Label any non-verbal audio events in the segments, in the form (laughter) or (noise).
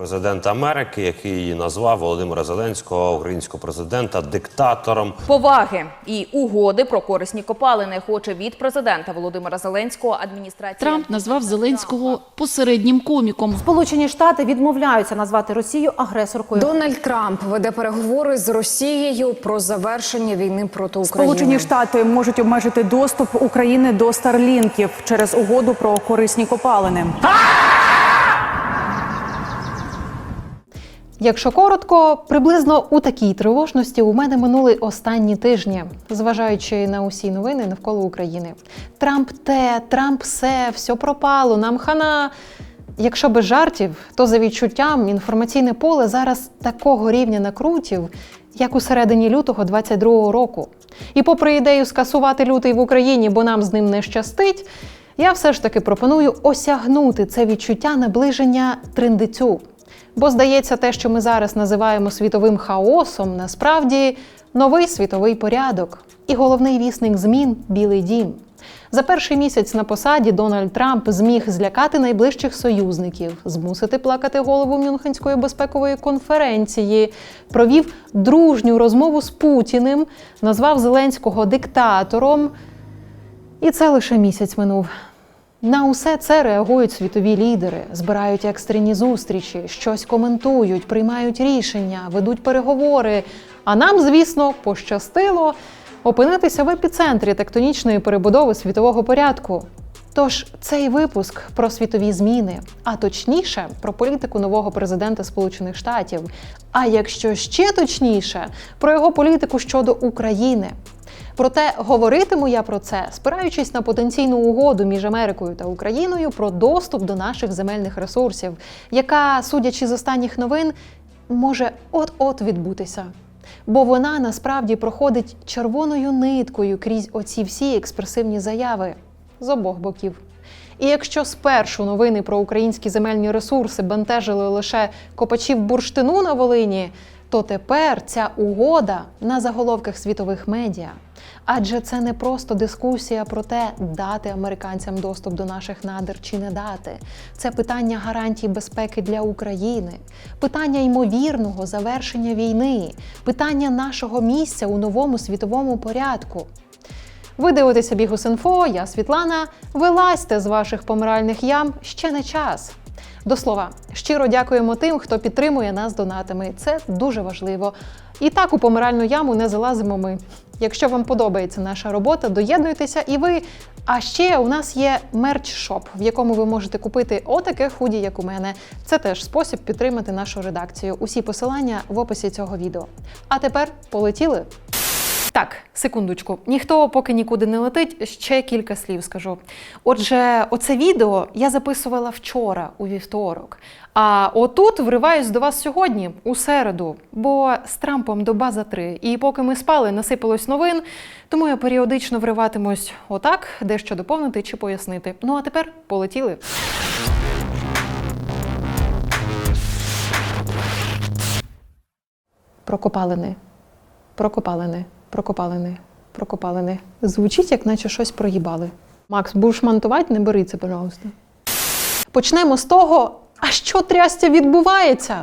Президент Америки, який назвав Володимира Зеленського, українського президента, диктатором. Поваги і угоди про корисні копалини хоче від президента Володимира Зеленського адміністрація. Трамп назвав Зеленського посереднім коміком. Сполучені Штати відмовляються назвати Росію агресоркою. Дональд Трамп веде переговори з Росією про завершення війни проти України. Сполучені Штати можуть обмежити доступ України до старлінків через угоду про корисні копалини. Якщо коротко, приблизно у такій тривожності у мене минули останні тижні, зважаючи на усі новини навколо України. Трамп те, Трамп все, все пропало, нам хана. Якщо без жартів, то за відчуттям інформаційне поле зараз такого рівня накрутів, як у середині лютого 22-го року. І попри ідею скасувати лютий в Україні, бо нам з ним не щастить, я все ж таки пропоную осягнути це відчуття наближення триндицю. Бо здається, те, що ми зараз називаємо світовим хаосом, насправді новий світовий порядок і головний вісник змін Білий Дім. За перший місяць на посаді Дональд Трамп зміг злякати найближчих союзників, змусити плакати голову Мюнхенської безпекової конференції, провів дружню розмову з Путіним, назвав Зеленського диктатором. І це лише місяць минув. На усе це реагують світові лідери, збирають екстрені зустрічі, щось коментують, приймають рішення, ведуть переговори. А нам, звісно, пощастило опинитися в епіцентрі тектонічної перебудови світового порядку. Тож цей випуск про світові зміни, а точніше про політику нового президента Сполучених Штатів. А якщо ще точніше, про його політику щодо України. Проте говоритиму я про це, спираючись на потенційну угоду між Америкою та Україною про доступ до наших земельних ресурсів, яка, судячи з останніх новин, може от-от відбутися. Бо вона насправді проходить червоною ниткою крізь оці всі експресивні заяви з обох боків. І якщо спершу новини про українські земельні ресурси бентежили лише копачів бурштину на Волині, то тепер ця угода на заголовках світових медіа. Адже це не просто дискусія про те, дати американцям доступ до наших надр чи не дати. Це питання гарантій безпеки для України, питання ймовірного завершення війни, питання нашого місця у новому світовому порядку. Ви дивитеся Бігус.Інфо, я Світлана. Вилазьте з ваших помиральних ям ще не час. До слова, щиро дякуємо тим, хто підтримує нас донатами. Це дуже важливо. І так у помиральну яму не залазимо ми. Якщо вам подобається наша робота, доєднуйтеся і ви. А ще у нас є мерч-шоп, в якому ви можете купити отаке худі, як у мене. Це теж спосіб підтримати нашу редакцію. Усі посилання в описі цього відео. А тепер полетіли. Так, секундочку, ніхто поки нікуди не летить. Ще кілька слів скажу. Отже, оце відео я записувала вчора, у вівторок. А отут вриваюсь до вас сьогодні, у середу, бо з Трампом доба за три. І поки ми спали, насипалось новин, тому я періодично вриватимусь отак, дещо доповнити чи пояснити. Ну а тепер полетіли. Прокопалини. Прокопалини, прокопалини, прокопалини. Звучить, як наче щось проїбали. Макс, будеш монтувати, не бери це, пожалуйста. Почнемо з того, а що трястя відбувається?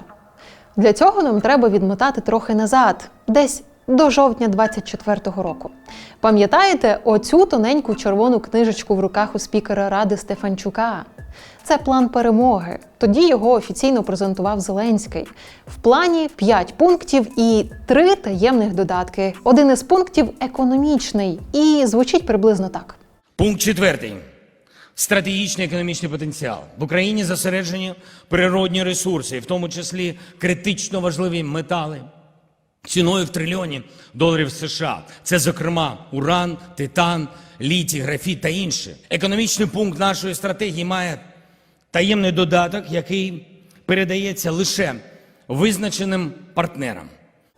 Для цього нам треба відмотати трохи назад, десь до жовтня 24-го року. Пам'ятаєте оцю тоненьку червону книжечку в руках у спікера Ради Стефанчука? Це план перемоги. Тоді його офіційно презентував Зеленський. В плані 5 пунктів і 3 таємних додатки. Один із пунктів економічний і звучить приблизно так. Пункт четвертий. Стратегічний економічний потенціал. В Україні зосереджені природні ресурси, в тому числі критично важливі метали, ціною в трильйоні доларів США. Це, зокрема, уран, титан, літій, графіт та інше. Економічний пункт нашої стратегії має таємний додаток, який передається лише визначеним партнерам.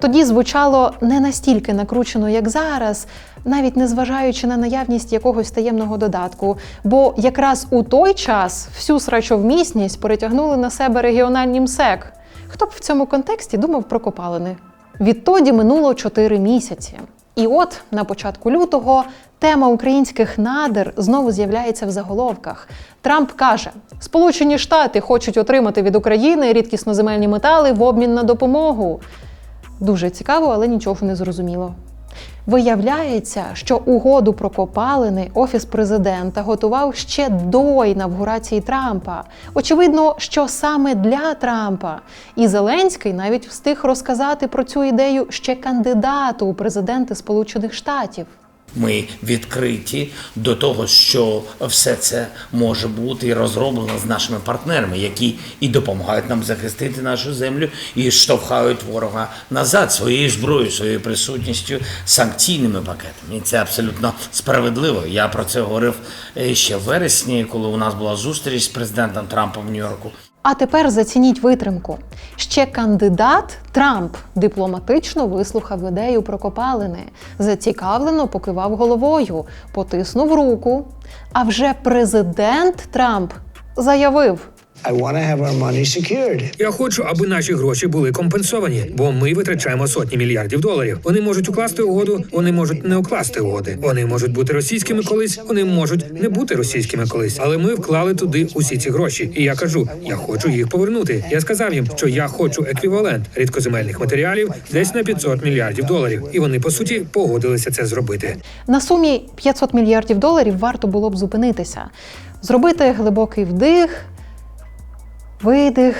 Тоді звучало не настільки накручено, як зараз, навіть не зважаючи на наявність якогось таємного додатку. Бо якраз у той час всю срачовмісність перетягнули на себе регіональні МСЕК. Хто б в цьому контексті думав про копалини? Відтоді минуло 4 місяці. І от на початку лютого тема українських надр знову з'являється в заголовках. Трамп каже: Сполучені Штати хочуть отримати від України рідкісноземельні метали в обмін на допомогу. Дуже цікаво, але нічого не зрозуміло. Виявляється, що угоду про копалини офіс президента готував ще до інавгурації Трампа. Очевидно, що саме для Трампа. І Зеленський навіть встиг розказати про цю ідею ще кандидату у президенти Сполучених Штатів. Ми відкриті до того, що все це може бути розроблено з нашими партнерами, які і допомагають нам захистити нашу землю, і штовхають ворога назад своєю зброєю, своєю присутністю, санкційними пакетами. І це абсолютно справедливо. Я про це говорив е, ще в вересні, коли у нас була зустріч з президентом Трампом в Нью-Йорку. А тепер зацініть витримку. Ще кандидат Трамп дипломатично вислухав ідею про копалини, зацікавлено покивав головою, потиснув руку. А вже президент Трамп заявив: I want to have our money secured. Я хочу, аби наші гроші були компенсовані, бо ми витрачаємо сотні мільярдів доларів. Вони можуть укласти угоду, вони можуть не укласти угоди. Вони можуть бути російськими колись, вони можуть не бути російськими колись. Але ми вклали туди усі ці гроші. І я кажу, я хочу їх повернути. Я сказав їм, що я хочу еквівалент рідкоземельних матеріалів десь на 500 мільярдів доларів. І вони по суті погодилися це зробити. на сумі 500 мільярдів доларів варто було б зупинитися, зробити глибокий вдих, видих.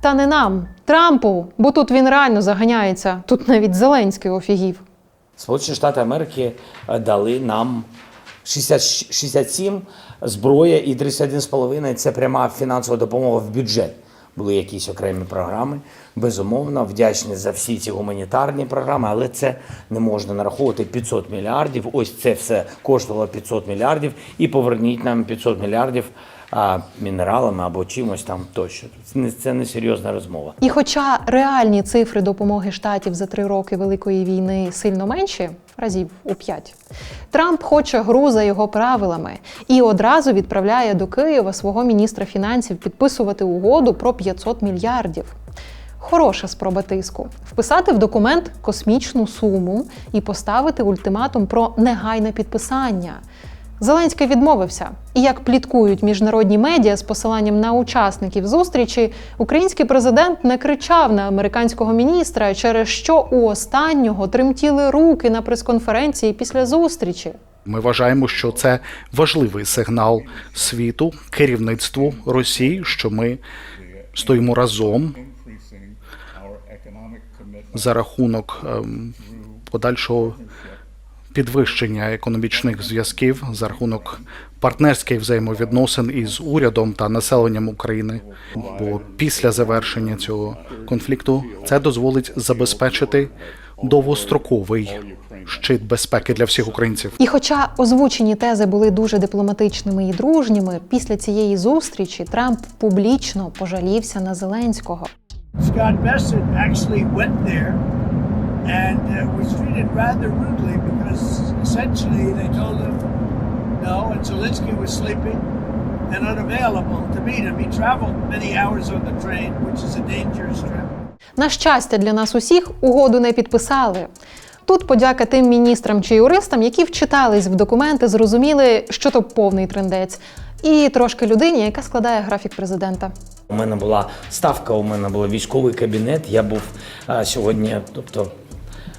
Та не нам, Трампу, бо тут він реально заганяється. Тут навіть Зеленський офігів. Сполучені Штати Америки е, дали нам 60, 67 зброя і 31,5 – це пряма фінансова допомога в бюджет. Були якісь окремі програми. Безумовно, вдячні за всі ці гуманітарні програми, але це не можна нараховувати 500 мільярдів. Ось це все коштувало 500 мільярдів, і поверніть нам 500 мільярдів а, мінералами або чимось там тощо. Це не, це не серйозна розмова. І хоча реальні цифри допомоги штатів за три роки Великої війни сильно менші, разів у п'ять, Трамп хоче гру за його правилами і одразу відправляє до Києва свого міністра фінансів підписувати угоду про 500 мільярдів. Хороша спроба тиску вписати в документ космічну суму і поставити ультиматум про негайне підписання. Зеленський відмовився. І як пліткують міжнародні медіа з посиланням на учасників зустрічі, український президент не кричав на американського міністра, через що у останнього тремтіли руки на прес-конференції після зустрічі. Ми вважаємо, що це важливий сигнал світу, керівництву Росії, що ми стоїмо разом за рахунок ем, подальшого підвищення економічних зв'язків за рахунок партнерських взаємовідносин із урядом та населенням України. Бо після завершення цього конфлікту це дозволить забезпечити довгостроковий щит безпеки для всіх українців. І хоча озвучені тези були дуже дипломатичними і дружніми, після цієї зустрічі Трамп публічно пожалівся на Зеленського. Scott Bessent actually went there and uh, was treated rather rudely because essentially they told him no, and Zelensky was sleeping and unavailable to meet him. He traveled many hours on the train, which is a dangerous trip. На щастя, для нас усіх угоду не підписали. Тут подяка тим міністрам чи юристам, які вчитались в документи, зрозуміли, що то повний трендець, і трошки людині, яка складає графік президента. У мене була ставка, у мене був військовий кабінет. Я був а, сьогодні, тобто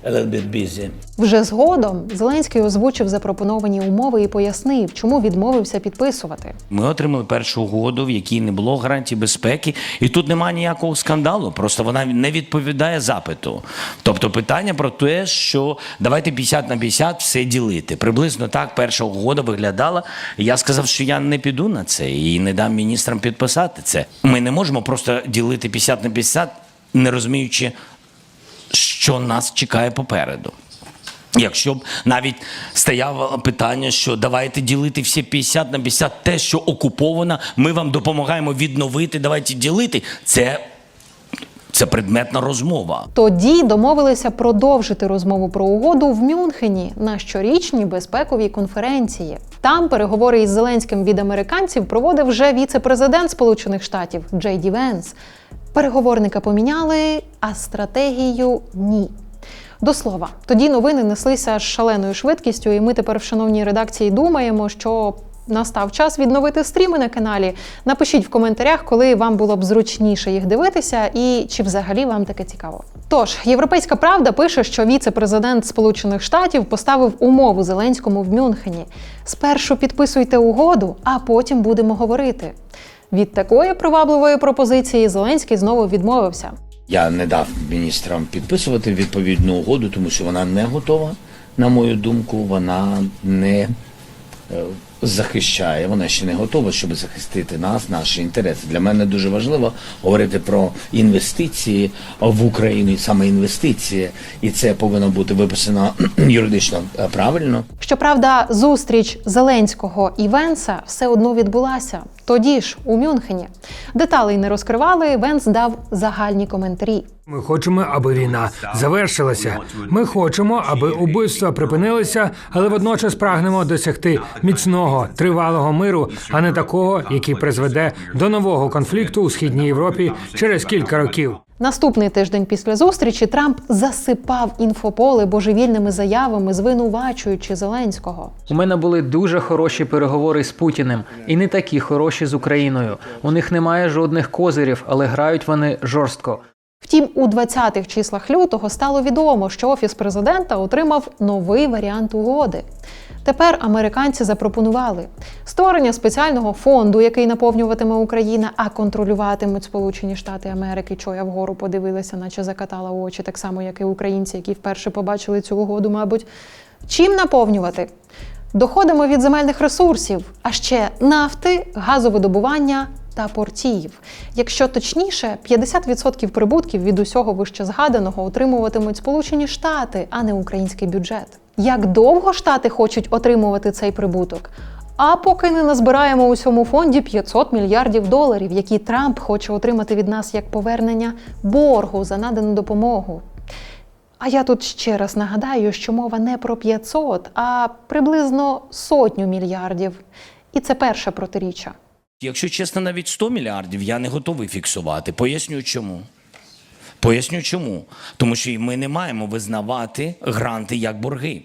a little bit busy. Вже згодом Зеленський озвучив запропоновані умови і пояснив, чому відмовився підписувати. Ми отримали першу угоду, в якій не було гарантій безпеки, і тут немає ніякого скандалу. Просто вона не відповідає запиту. Тобто питання про те, що давайте 50 на 50 все ділити. Приблизно так перша угода виглядала. Я сказав, що я не піду на це і не дам міністрам підписати це. Ми не можемо просто ділити 50 на 50, не розуміючи, що нас чекає попереду. Якщо б навіть стояло питання, що давайте ділити всі 50 на 50, те, що окуповано, ми вам допомагаємо відновити, давайте ділити. Це, це предметна розмова. Тоді домовилися продовжити розмову про угоду в Мюнхені на щорічній безпековій конференції. Там переговори із Зеленським від американців проводив вже віце-президент Сполучених Штатів Джей Ді Венс. Переговорника поміняли, а стратегію ні. До слова, тоді новини неслися з шаленою швидкістю, і ми тепер в шановній редакції думаємо, що настав час відновити стріми на каналі. Напишіть в коментарях, коли вам було б зручніше їх дивитися, і чи взагалі вам таке цікаво. Тож, європейська правда пише, що віце-президент Сполучених Штатів поставив умову Зеленському в Мюнхені: спершу підписуйте угоду, а потім будемо говорити. Від такої привабливої пропозиції Зеленський знову відмовився. Я не дав міністрам підписувати відповідну угоду, тому що вона не готова. На мою думку, вона не е, захищає, вона ще не готова, щоб захистити нас, наші інтереси. Для мене дуже важливо говорити про інвестиції в Україну, і саме інвестиції, і це повинно бути виписано (clears throat) юридично е, правильно. Щоправда, зустріч Зеленського і Венса все одно відбулася. Тоді ж у Мюнхені деталей не розкривали. Венс дав загальні коментарі. Ми хочемо, аби війна завершилася. Ми хочемо, аби убивства припинилися, але водночас прагнемо досягти міцного тривалого миру, а не такого, який призведе до нового конфлікту у східній Європі через кілька років. Наступний тиждень після зустрічі Трамп засипав інфополе божевільними заявами, звинувачуючи Зеленського. У мене були дуже хороші переговори з Путіним, і не такі хороші з Україною. У них немає жодних козирів, але грають вони жорстко. Втім, у 20-х числах лютого стало відомо, що офіс президента отримав новий варіант угоди. Тепер американці запропонували створення спеціального фонду, який наповнюватиме Україна, а контролюватимуть Сполучені Штати Америки. Що я вгору подивилася, наче закатала очі, так само, як і українці, які вперше побачили цю угоду, мабуть. Чим наповнювати? Доходимо від земельних ресурсів, а ще нафти, газовидобування та портів. Якщо точніше, 50% прибутків від усього вищезгаданого отримуватимуть Сполучені Штати, а не український бюджет. Як довго штати хочуть отримувати цей прибуток? А поки не назбираємо у цьому фонді 500 мільярдів доларів, які Трамп хоче отримати від нас як повернення боргу за надану допомогу. А я тут ще раз нагадаю, що мова не про 500, а приблизно сотню мільярдів. І це перше протиріччя. Якщо чесно, навіть 100 мільярдів я не готовий фіксувати. Поясню чому. Поясню чому. Тому що ми не маємо визнавати гранти як борги.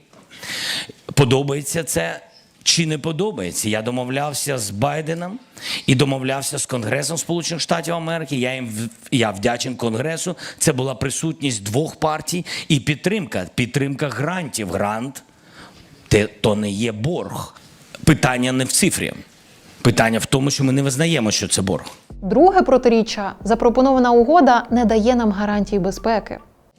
Подобається це чи не подобається? Я домовлявся з Байденом і домовлявся з Конгресом Сполучених Штатів Америки. Я їм я вдячен Конгресу. Це була присутність двох партій і підтримка. Підтримка грантів. Грант то не є борг. Питання не в цифрі. Питання в тому, що ми не визнаємо, що це борг. Друге протиріччя запропонована угода не дає нам гарантій безпеки.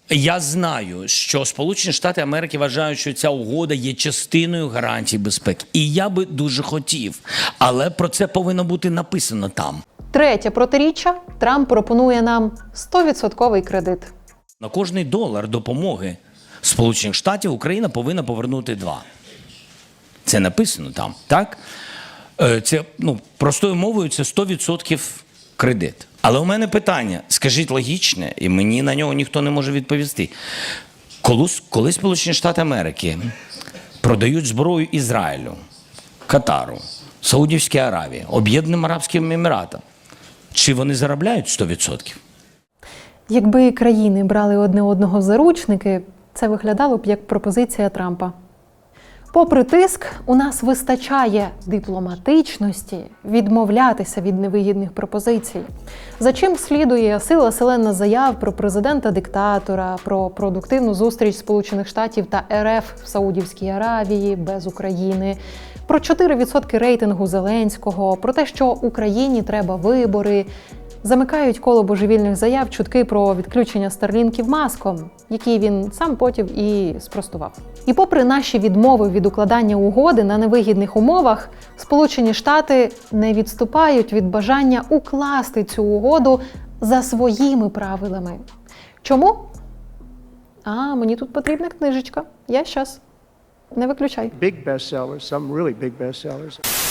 Я знаю, що Сполучені Штати Америки вважають, що ця угода є частиною гарантій безпеки. І я би дуже хотів, але про це повинно бути написано там. Третє протиріччя Трамп пропонує нам 100% кредит. На кожний долар допомоги Сполучених Штатів Україна повинна повернути два. Це написано там, так? Е, Це ну, простою мовою це 100% кредит. Але у мене питання, скажіть логічне, і мені на нього ніхто не може відповісти. Коли, коли Сполучені Штати Америки продають зброю Ізраїлю, Катару, Саудівській Аравії, Об'єднаним Арабським Еміратам, чи вони заробляють 100%? Якби країни брали одне одного заручники, це виглядало б як пропозиція Трампа. Попри тиск, у нас вистачає дипломатичності відмовлятися від невигідних пропозицій. За чим слідує сила селена заяв про президента-диктатора, про продуктивну зустріч Сполучених Штатів та РФ в Саудівській Аравії без України, про 4% рейтингу Зеленського, про те, що Україні треба вибори. Замикають коло божевільних заяв чутки про відключення старлінків маском, які він сам потім і спростував. І попри наші відмови від укладання угоди на невигідних умовах, Сполучені Штати не відступають від бажання укласти цю угоду за своїми правилами. Чому? А, мені тут потрібна книжечка. Я щас. Не виключай. Big bestsellers, some really big bestsellers.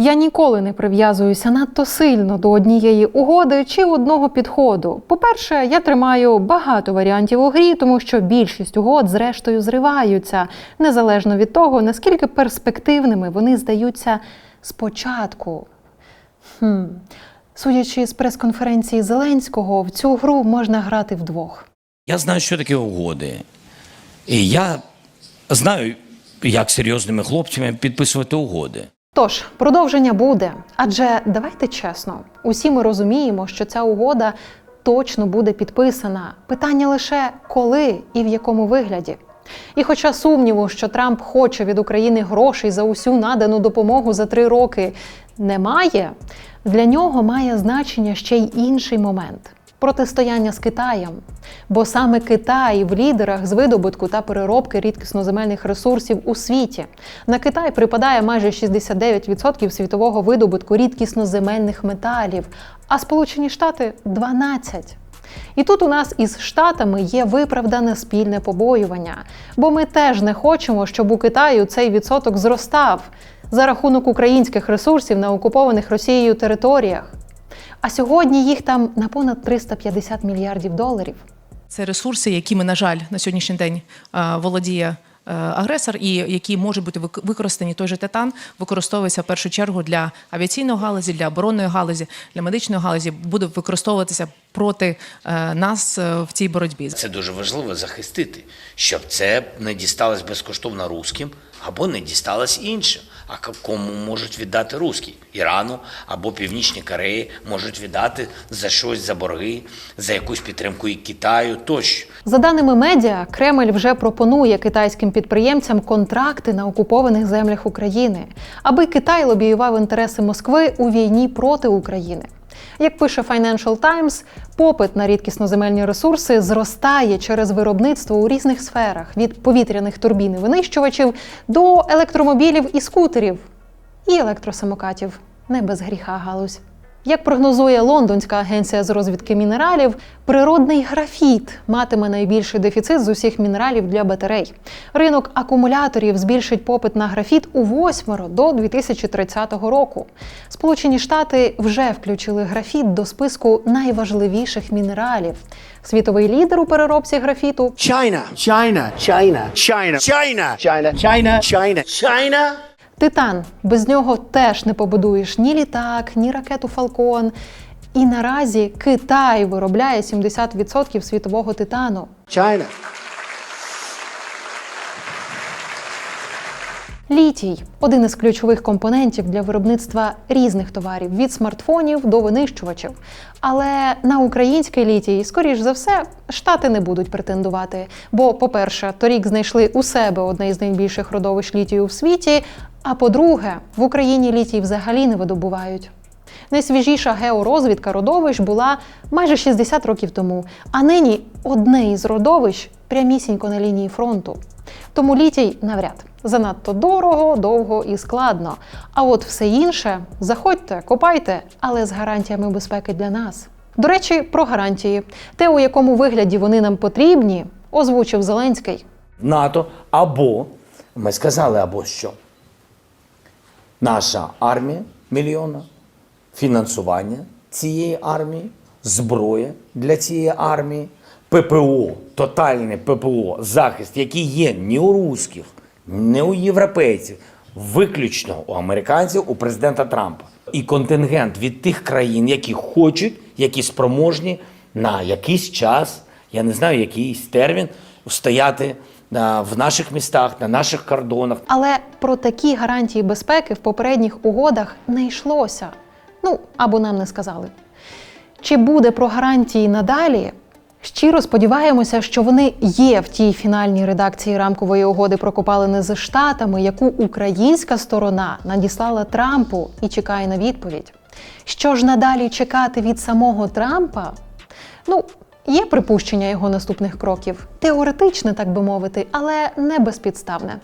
Я ніколи не прив'язуюся надто сильно до однієї угоди чи одного підходу. По-перше, я тримаю багато варіантів у грі, тому що більшість угод, зрештою, зриваються, незалежно від того, наскільки перспективними вони здаються спочатку. Хм. Судячи з прес-конференції Зеленського, в цю гру можна грати вдвох. Я знаю, що таке угоди. І я знаю, як серйозними хлопцями підписувати угоди. Тож продовження буде. Адже давайте чесно, усі ми розуміємо, що ця угода точно буде підписана. Питання лише коли і в якому вигляді. І хоча сумніву, що Трамп хоче від України грошей за усю надану допомогу за три роки, немає, для нього має значення ще й інший момент протистояння з Китаєм. Бо саме Китай в лідерах з видобутку та переробки рідкісноземельних ресурсів у світі. На Китай припадає майже 69% світового видобутку рідкісноземельних металів, а Сполучені Штати 12%. І тут у нас із штатами є виправдане спільне побоювання, бо ми теж не хочемо, щоб у Китаю цей відсоток зростав за рахунок українських ресурсів на окупованих Росією територіях. А сьогодні їх там на понад 350 мільярдів доларів. Це ресурси, якими, на жаль, на сьогоднішній день е, володіє е, агресор, і які можуть бути використані. Той же титан використовується в першу чергу для авіаційної галузі, для оборонної галузі, для медичної галузі, буде використовуватися проти е, нас в цій боротьбі. Це дуже важливо захистити, щоб це не дісталось безкоштовно русським або не дісталось іншим. А кому можуть віддати русські? Ірану або Північній Кореї можуть віддати за щось за борги, за якусь підтримку і Китаю тощо. За даними медіа, Кремль вже пропонує китайським підприємцям контракти на окупованих землях України, аби Китай лобіював інтереси Москви у війні проти України. Як пише Financial Times, попит на рідкісноземельні ресурси зростає через виробництво у різних сферах від повітряних турбін і винищувачів до електромобілів і скутерів, і електросамокатів. Не без гріха галузь. Як прогнозує лондонська агенція з розвідки мінералів, природний графіт матиме найбільший дефіцит з усіх мінералів для батарей. Ринок акумуляторів збільшить попит на графіт у восьмеро до 2030 року. Сполучені Штати вже включили графіт до списку найважливіших мінералів. Світовий лідер у переробці графіту China, China, China, China, China, China, China, China, China. Титан. Без нього теж не побудуєш ні літак, ні ракету Фалкон. І наразі Китай виробляє 70% світового титану. China. Літій один із ключових компонентів для виробництва різних товарів від смартфонів до винищувачів. Але на український літій, скоріш за все, штати не будуть претендувати. Бо, по-перше, торік знайшли у себе одне із найбільших родовищ літію в світі. А по-друге, в Україні літій взагалі не видобувають. Найсвіжіша георозвідка родовищ була майже 60 років тому, а нині одне із родовищ прямісінько на лінії фронту. Тому літій навряд занадто дорого, довго і складно. А от все інше заходьте, копайте, але з гарантіями безпеки для нас. До речі, про гарантії. Те, у якому вигляді вони нам потрібні, озвучив Зеленський. НАТО або ми сказали, або що наша армія мільйона, фінансування цієї армії, зброя для цієї армії, ППО, тотальне ППО, захист, який є не у русських, не у європейців, виключно у американців, у президента Трампа. І контингент від тих країн, які хочуть, які спроможні на якийсь час, я не знаю, якийсь термін, стояти в наших містах, на наших кордонах. Але про такі гарантії безпеки в попередніх угодах не йшлося. Ну або нам не сказали. Чи буде про гарантії надалі? Щиро сподіваємося, що вони є в тій фінальній редакції рамкової угоди про копалини з штатами, яку українська сторона надіслала Трампу і чекає на відповідь. Що ж надалі чекати від самого Трампа? Ну, є припущення його наступних кроків, теоретичне, так би мовити, але не безпідставне.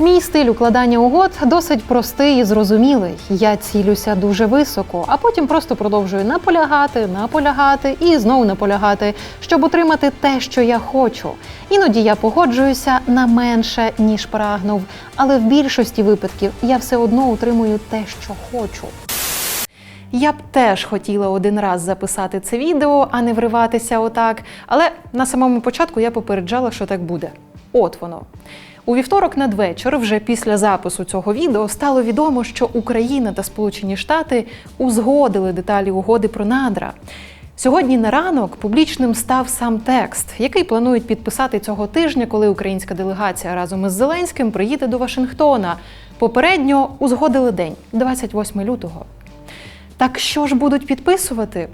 Мій стиль укладання угод досить простий і зрозумілий. Я цілюся дуже високо, а потім просто продовжую наполягати, наполягати і знову наполягати, щоб отримати те, що я хочу. Іноді я погоджуюся на менше, ніж прагнув, але в більшості випадків я все одно отримую те, що хочу. Я б теж хотіла один раз записати це відео, а не вриватися отак. Але на самому початку я попереджала, що так буде. От воно. У вівторок надвечір, вже після запису цього відео, стало відомо, що Україна та Сполучені Штати узгодили деталі угоди про надра. Сьогодні на ранок публічним став сам текст, який планують підписати цього тижня, коли українська делегація разом із Зеленським приїде до Вашингтона. Попередньо узгодили день 28 лютого. Так що ж будуть підписувати?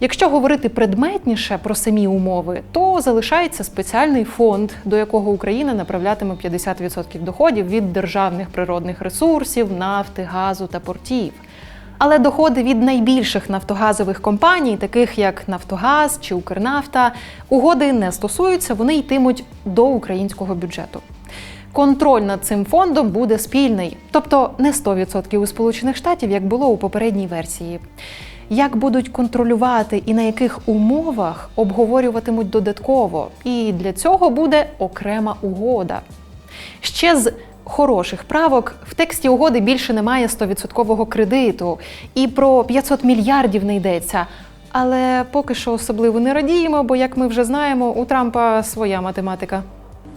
Якщо говорити предметніше про самі умови, то залишається спеціальний фонд, до якого Україна направлятиме 50% доходів від державних природних ресурсів, нафти, газу та портів. Але доходи від найбільших нафтогазових компаній, таких як Нафтогаз чи Укрнафта, угоди не стосуються, вони йтимуть до українського бюджету. Контроль над цим фондом буде спільний, тобто не 100% у Сполучених Штатів, як було у попередній версії. Як будуть контролювати і на яких умовах обговорюватимуть додатково, і для цього буде окрема угода. Ще з хороших правок в тексті угоди більше немає 100% кредиту, і про 500 мільярдів не йдеться. Але поки що особливо не радіємо, бо як ми вже знаємо, у Трампа своя математика.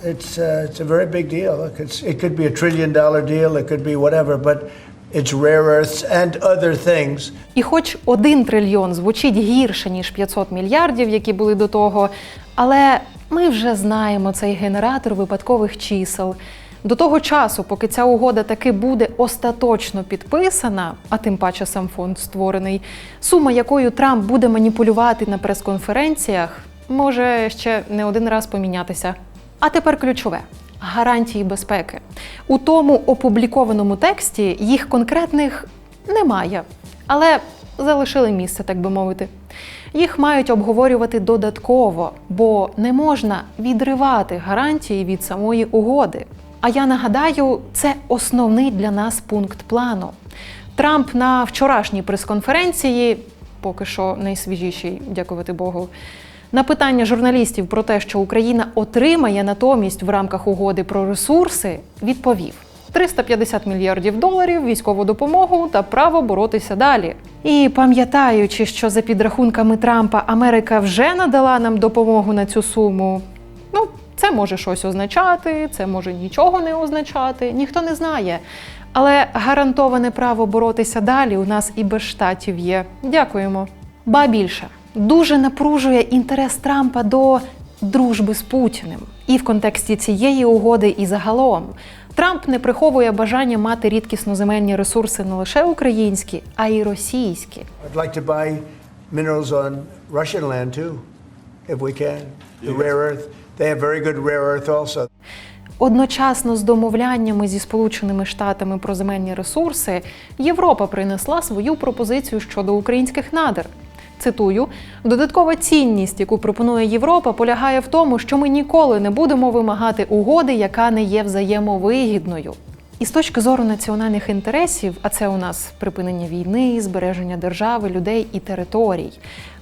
It's, uh, it's a very big deal. Look, it could be a trillion dollar deal, it could be whatever, but it's rare earths and other things. І хоч один трильйон звучить гірше, ніж 500 мільярдів, які були до того, але ми вже знаємо цей генератор випадкових чисел. До того часу, поки ця угода таки буде остаточно підписана, а тим паче сам фонд створений, сума, якою Трамп буде маніпулювати на прес-конференціях, може ще не один раз помінятися. А тепер ключове гарантії безпеки. У тому опублікованому тексті їх конкретних немає, але залишили місце, так би мовити. Їх мають обговорювати додатково, бо не можна відривати гарантії від самої угоди. А я нагадаю, це основний для нас пункт плану. Трамп на вчорашній прес-конференції, поки що найсвіжіший, дякувати Богу, на питання журналістів про те, що Україна отримає натомість в рамках угоди про ресурси, відповів: 350 мільярдів доларів, військову допомогу та право боротися далі. І пам'ятаючи, що за підрахунками Трампа Америка вже надала нам допомогу на цю суму, ну це може щось означати, це може нічого не означати, ніхто не знає. Але гарантоване право боротися далі у нас і без штатів є. Дякуємо. Ба більше дуже напружує інтерес Трампа до дружби з Путіним. І в контексті цієї угоди, і загалом. Трамп не приховує бажання мати рідкісноземельні ресурси не лише українські, а й російські. I'd like to buy minerals on Russian land too, if we can. The rare earth. They have very good rare earth also. Одночасно з домовляннями зі Сполученими Штатами про земельні ресурси Європа принесла свою пропозицію щодо українських надр. Цитую: додаткова цінність, яку пропонує Європа, полягає в тому, що ми ніколи не будемо вимагати угоди, яка не є взаємовигідною. І з точки зору національних інтересів, а це у нас припинення війни, збереження держави, людей і територій,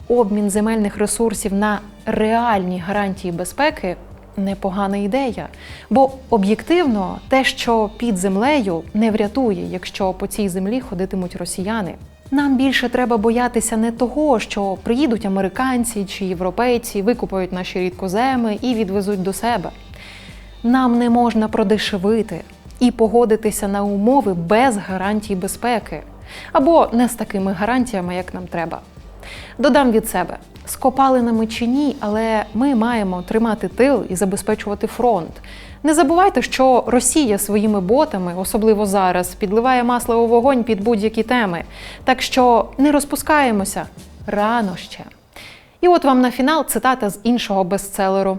обмін земельних ресурсів на реальні гарантії безпеки непогана ідея. Бо об'єктивно те, що під землею, не врятує, якщо по цій землі ходитимуть росіяни. Нам більше треба боятися не того, що приїдуть американці чи європейці, викупають наші рідкоземи і відвезуть до себе. Нам не можна продешевити і погодитися на умови без гарантій безпеки або не з такими гарантіями, як нам треба. Додам від себе: з копалинами чи ні, але ми маємо тримати тил і забезпечувати фронт. Не забувайте, що Росія своїми ботами, особливо зараз, підливає масло у вогонь під будь-які теми. Так що не розпускаємося рано ще. І от вам на фінал цитата з іншого бестселеру.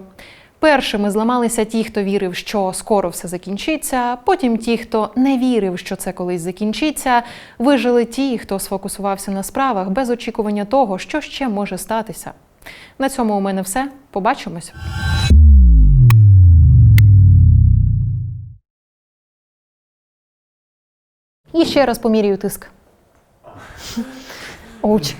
Першими зламалися ті, хто вірив, що скоро все закінчиться. Потім ті, хто не вірив, що це колись закінчиться. Вижили ті, хто сфокусувався на справах без очікування того, що ще може статися. На цьому у мене все. Побачимось. І ще раз помірюю тиск. Оуч.